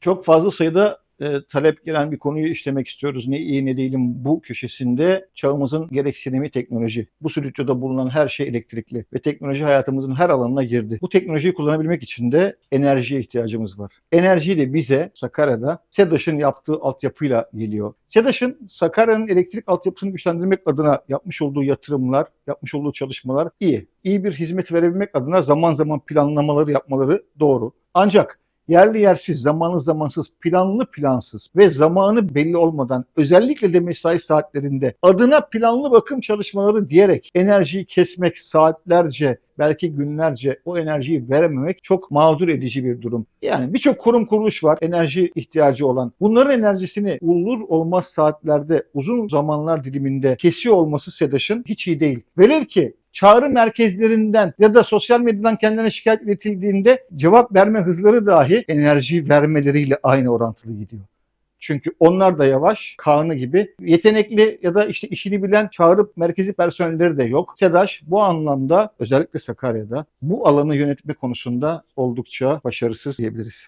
Çok fazla sayıda e, talep gelen bir konuyu işlemek istiyoruz. Ne iyi ne değilim bu köşesinde çağımızın gereksinimi teknoloji. Bu stüdyoda bulunan her şey elektrikli ve teknoloji hayatımızın her alanına girdi. Bu teknolojiyi kullanabilmek için de enerjiye ihtiyacımız var. Enerji de bize Sakarya'da SEDAŞ'ın yaptığı altyapıyla geliyor. SEDAŞ'ın Sakarya'nın elektrik altyapısını güçlendirmek adına yapmış olduğu yatırımlar, yapmış olduğu çalışmalar iyi. İyi bir hizmet verebilmek adına zaman zaman planlamaları yapmaları doğru. Ancak yerli yersiz, zamanlı zamansız, planlı plansız ve zamanı belli olmadan özellikle de mesai saatlerinde adına planlı bakım çalışmaları diyerek enerjiyi kesmek saatlerce belki günlerce o enerjiyi verememek çok mağdur edici bir durum. Yani birçok kurum kuruluş var enerji ihtiyacı olan. Bunların enerjisini olur olmaz saatlerde uzun zamanlar diliminde kesiyor olması SEDAŞ'ın hiç iyi değil. Velev ki çağrı merkezlerinden ya da sosyal medyadan kendilerine şikayet iletildiğinde cevap verme hızları dahi enerji vermeleriyle aynı orantılı gidiyor. Çünkü onlar da yavaş, Kaan'ı gibi yetenekli ya da işte işini bilen çağrı merkezi personelleri de yok. SEDAŞ bu anlamda özellikle Sakarya'da bu alanı yönetme konusunda oldukça başarısız diyebiliriz.